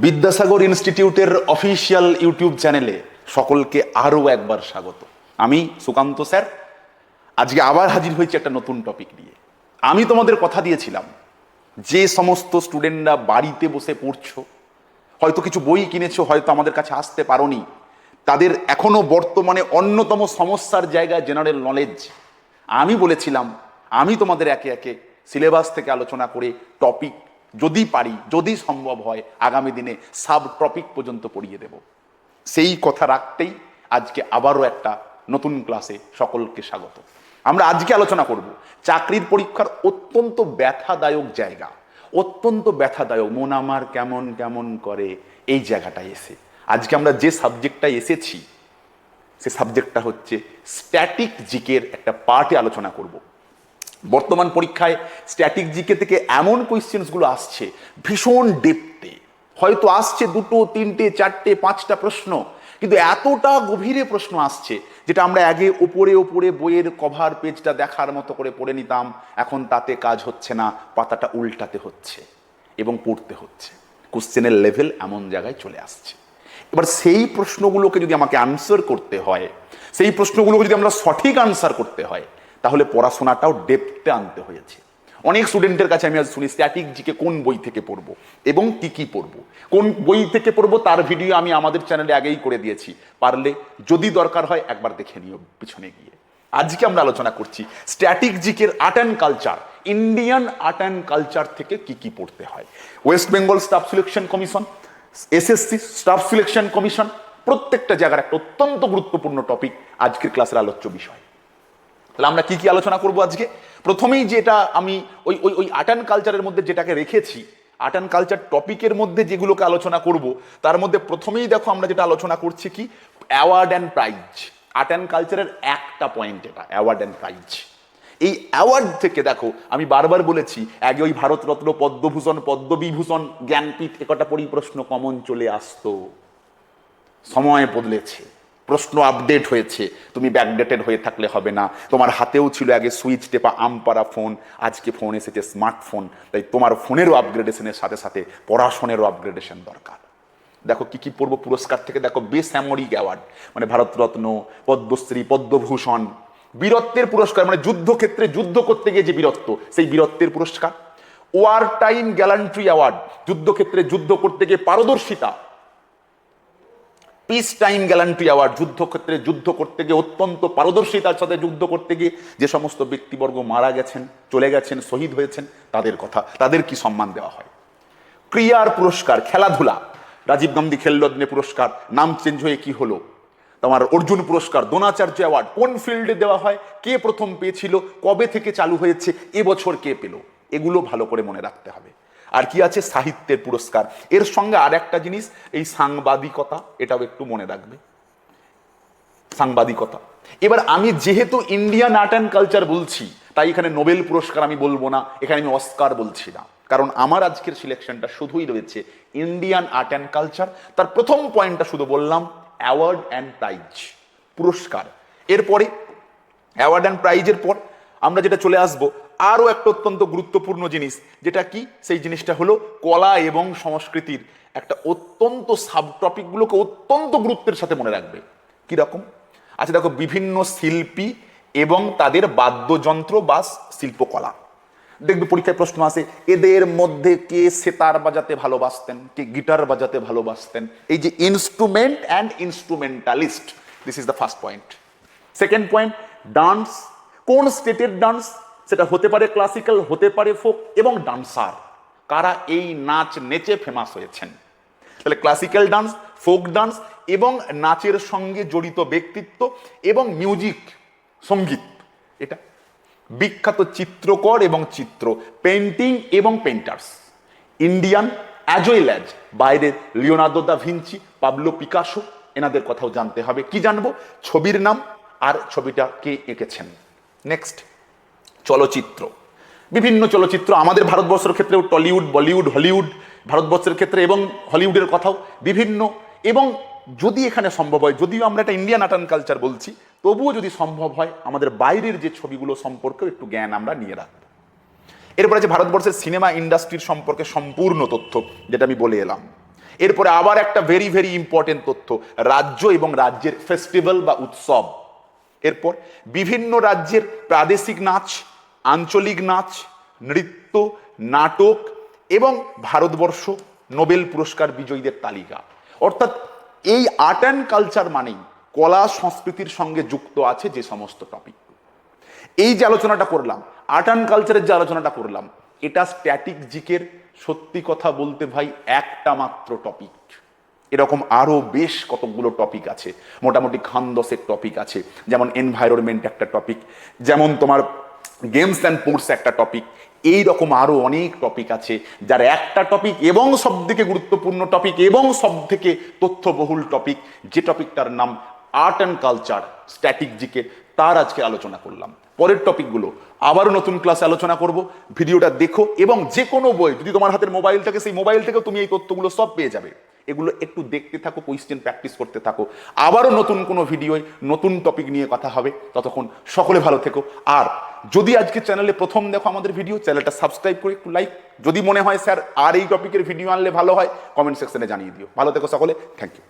বিদ্যাসাগর ইনস্টিটিউটের official YouTube চ্যানেলে সকলকে আরও একবার স্বাগত। আমি সুকান্ত স্যার। আজকে আবার হাজির হয়েছি একটা নতুন টপিক নিয়ে। আমি তোমাদের কথা দিয়েছিলাম, যে সমস্ত স্টুডেন্টরা বাড়িতে বসে পড়ছো, হয়তো কিছু বই কিনেছো, হয়তো আমাদের কাছে আসতে পারোনি, তাদের এখনও বর্তমানে অন্যতম সমস্যার জায়গায় জেনারেল নলেজ আমি বলেছিলাম, আমি তোমাদের একে একে সিলেবাস থেকে আলোচনা করে টপিক যদি পারি, যদি সম্ভব হয়, আগামী দিনে সাব টপিক পর্যন্ত পড়িয়ে দেব। সেই কথা রাখতেই আজকে আবারও একটা নতুন ক্লাসে সকলকে স্বাগত। আমরা আজকে আলোচনা করব, চাকরির পরীক্ষার অত্যন্ত ব্যথাদায়ক জায়গা। অত্যন্ত ব্যথাদায়ক, মন আমার কেমন কেমন করে এই জায়গাটায় এসে। আজকে আমরা যে সাবজেক্টটায় এসেছি, সে সাবজেক্টটা হচ্ছে স্ট্যাটিক জিকের একটা পার্টে আলোচনা করব। বর্তমান পরীক্ষায় স্ট্যাটিক জিকে থেকে এমন কোয়েশ্চেন্সগুলো আসছে, ভীষণ ডেপতে হয়তো আসছে দুটো, তিনটে, চারটে, পাঁচটা প্রশ্ন, কিন্তু এতটা গভীরে প্রশ্ন আসছে যেটা আমরা আগে ওপরে ওপরে বইয়ের কভার পেজটা দেখার মতো করে পড়ে নিতাম, এখন তাতে কাজ হচ্ছে না, পাতাটা উল্টাতে হচ্ছে এবং পড়তে হচ্ছে। কোশ্চেনের লেভেল এমন জায়গায় চলে আসছে। এবার সেই প্রশ্নগুলোকে যদি আমাকে আনসার করতে হয়, সেই প্রশ্নগুলোকে যদি আমরা সঠিক আনসার করতে হয় তাহলে পড়াশোনাটাও ডেপতে আনতে হয়েছে। অনেক স্টুডেন্টের কাছে আমি আজ শুনি স্ট্যাটিক জিকে কোন বই থেকে পড়ব এবং কি কি পড়ব? কোন বই থেকে পড়ব তার ভিডিও আমি আমাদের চ্যানেলে আগেই করে দিয়েছি। পারলে যদি দরকার হয় একবার দেখে নিও পিছনে গিয়ে। আজকে আমরা আলোচনা করছি স্ট্যাটিক জিকের art and culture Indian art and culture থেকে কি কি পড়তে হয়। West Bengal staff selection commission SSC staff selection commission প্রত্যেকটা জায়গার একটা অত্যন্ত গুরুত্বপূর্ণ টপিক আজকের ক্লাসের আলোচ্য বিষয়। তাহলে আমরা কি কি আলোচনা করব আজকে? প্রথমেই যেটা আমি ওই ওই ওই আর্ট অ্যান্ড কালচারের মধ্যে যেটাকে রেখেছি আর্ট অ্যান্ড কালচার টপিকের মধ্যে যেগুলোকে আলোচনা করব, তার মধ্যে প্রথমেই দেখো আমরা যেটা আলোচনা করছি কি award and prize art and কালচারের একটা পয়েন্ট এটা অ্যাওয়ার্ড অ্যান্ড প্রাইজ এই অ্যাওয়ার্ড থেকে দেখো, আমি বারবার বলেছি, আগে ওই ভারতরত্ন পদ্মভূষণ, পদ্মবিভূষণ জ্ঞানপীঠ একটা পরিপ্রশ্ন কমন চলে আসতো। সময় বদলেছে। প্রশ্ন আপডেট হয়েছে। তুমি ব্যাকডেটেড হয়ে থাকলে হবে না। তোমার হাতেও ছিল আগে সুইচ টেপা আমপারা ফোন আজকে ফোন এসেছে স্মার্টফোন তাই তোমার ফোনেরও আপগ্রেডেশনের সাথে সাথে পড়াশোনারও আপগ্রেডেশন দরকার। দেখো কি কি পূর্ব পুরস্কার থেকে? দেখো বেসামরিক অ্যাওয়ার্ড মানে ভারতরত্ন, পদ্মশ্রী, পদ্মভূষণ। বীরত্বের পুরস্কার মানে যুদ্ধক্ষেত্রে যুদ্ধ করতে গিয়ে যে বীরত্ব, সেই বীরত্বের পুরস্কার। ওয়ার টাইম গ্যালান্ট্রি অ্যাওয়ার্ড যুদ্ধক্ষেত্রে যুদ্ধ করতে গিয়ে পারদর্শিতা। পিস টাইম গ্যালান্ট্রি অ্যাওয়ার্ড যুদ্ধক্ষেত্রে যুদ্ধ করতে গিয়ে অত্যন্ত পারদর্শিতার সাথে যুদ্ধ করতে গিয়ে যে সমস্ত ব্যক্তিবর্গ মারা গেছেন, চলে গেছেন, শহীদ হয়েছেন, তাদের কথা, তাদের কি সম্মান দেওয়া হয়? ক্রিয়ার পুরস্কার, খেলাধুলা। রাজীব গান্ধী খেলরত্নে পুরস্কার, নাম চেঞ্জ হয়ে কি হলো? তোমার অর্জুন পুরস্কার, দ্রোণাচার্য অ্যাওয়ার্ড, কোন ফিল্ডে দেওয়া হয়? কে প্রথম পেয়েছিল? কবে থেকে চালু হয়েছে? এবছর কে পেল? এগুলো ভালো করে মনে রাখতে হবে। আর কি আছে? সাহিত্যের পুরস্কার। এর সঙ্গে আর একটা জিনিস, এই সাংবাদিকতা, এটাও একটু মনে রাখবে। সাংবাদিকতা। এবার আমি যেহেতু ইন্ডিয়ান আর্ট অ্যান্ড কালচার বলছি, তাই এখানে নোবেল পুরস্কার আমি বলব না, এখানে আমি অস্কার বলছি না। কারণ আমার আজকের সিলেকশনটা শুধুই রয়েছে ইন্ডিয়ান আর্ট অ্যান্ড কালচার তার প্রথম পয়েন্টটা শুধু বললাম অ্যাওয়ার্ড অ্যান্ড প্রাইজ পুরস্কার। এরপরে অ্যাওয়ার্ড অ্যান্ড প্রাইজের পর আমরা যেটা চলে আসব আরও একটা অত্যন্ত গুরুত্বপূর্ণ জিনিস, যেটা কি? সেই জিনিসটা হলো কলা এবং সংস্কৃতির একটা অত্যন্ত সাব টপিকগুলোকে অত্যন্ত গুরুত্বের সাথে মনে রাখবে। কীরকম আচ্ছা দেখো, বিভিন্ন শিল্পী এবং তাদের বাদ্যযন্ত্র বা শিল্পকলা। দেখবে পরীক্ষায় প্রশ্ন আসে, এদের মধ্যে কে সেতার বাজাতে ভালোবাসতেন? কে গিটার বাজাতে ভালোবাসতেন? এই যে instrument and instrumentalist this is the first point second point dance কোন স্টেটের ডান্স সেটা হতে পারে ক্লাসিক্যাল হতে পারে ফোক এবং ডান্সার কারা এই নাচ নেচে ফেমাস হয়েছেন? তাহলে ক্লাসিক্যাল ডান্স ফোক ডান্স এবং নাচের সঙ্গে জড়িত ব্যক্তিত্ব এবং মিউজিক সংগীত। এটা বিখ্যাত চিত্রকর এবং চিত্র পেন্টিং এবং painters Indian as well as বাইরের Leonardo da Vinci Pablo Picasso এনাদের কথাও জানতে হবে। কি জানব? ছবির নাম আর ছবিটা কে এঁকেছেন? নেক্সট চলচ্চিত্র। বিভিন্ন চলচ্চিত্র আমাদের ভারতবর্ষের ক্ষেত্রেও টলিউড, বলিউড, হলিউড ভারতবর্ষের ক্ষেত্রে এবং হলিউডের কথাও বিভিন্ন। এবং যদি এখানে সম্ভব হয়, যদিও আমরা একটা ইন্ডিয়ান আর্ট কালচার বলছি, তবুও যদি সম্ভব হয়, আমাদের বাইরের যে ছবিগুলো সম্পর্কেও একটু জ্ঞান আমরা নিয়ে রাখব। এরপরে আছে ভারতবর্ষের সিনেমা ইন্ডাস্ট্রির সম্পর্কে সম্পূর্ণ তথ্য, যেটা আমি বলে এলাম। এরপরে আবার একটা ভেরি ভেরি ইম্পর্টেন্ট তথ্য, রাজ্য এবং রাজ্যের ফেস্টিভ্যাল বা উৎসব। এরপর বিভিন্ন রাজ্যের প্রাদেশিক নাচ আঞ্চলিক নাচ, নৃত্য, নাটক এবং ভারতবর্ষ নোবেল পুরস্কার বিজয়ীদের তালিকা। অর্থাৎ এই আর্ট অ্যান্ড কালচার মানেই কলা সংস্কৃতির সঙ্গে যুক্ত আছে যে সমস্ত টপিক এই যে আলোচনাটা করলাম আর্ট অ্যান্ড কালচারের যে আলোচনাটা করলাম, এটা স্ট্যাটিক জিকের সত্যি কথা বলতে ভাই একটা মাত্র টপিক এরকম আরও বেশ কতগুলো টপিক আছে, মোটামুটি খান দশের টপিক আছে, যেমন এনভায়রনমেন্ট একটা টপিক যেমন তোমার গেমস অ্যান্ড স্পোর্টস একটা টপিক এই রকম আরও অনেক টপিক আছে, যার একটা টপিক এবং সব থেকে গুরুত্বপূর্ণ টপিক এবং সব থেকে তথ্যবহুল টপিক যে টপিকটার নাম art and culture static GK, তার আজকে আলোচনা করলাম। পরের টপিকগুলো আবারও নতুন ক্লাসে আলোচনা করব, ভিডিওটা দেখো এবং যে কোনো বই, যদি তোমার হাতের মোবাইল থাকে, সেই মোবাইল থেকেও তুমি এই তথ্যগুলো সব পেয়ে যাবে। এগুলো একটু দেখতে থাকো কোয়েশ্চেন প্র্যাকটিস করতে থাকো। আবারও নতুন কোনো ভিডিওয় নতুন টপিক নিয়ে কথা হবে। ততক্ষণ সকলে ভালো থেকো। আর যদি আজকে চ্যানেলে প্রথম দেখো আমাদের ভিডিও চ্যানেলটা সাবস্ক্রাইব করে একটু লাইক যদি মনে হয়, স্যার, আর এই টপিকের ভিডিও আনলে ভালো হয় কমেন্ট সেকশনে জানিয়ে দিও। ভালো থেকো সকলে থ্যাংক ইউ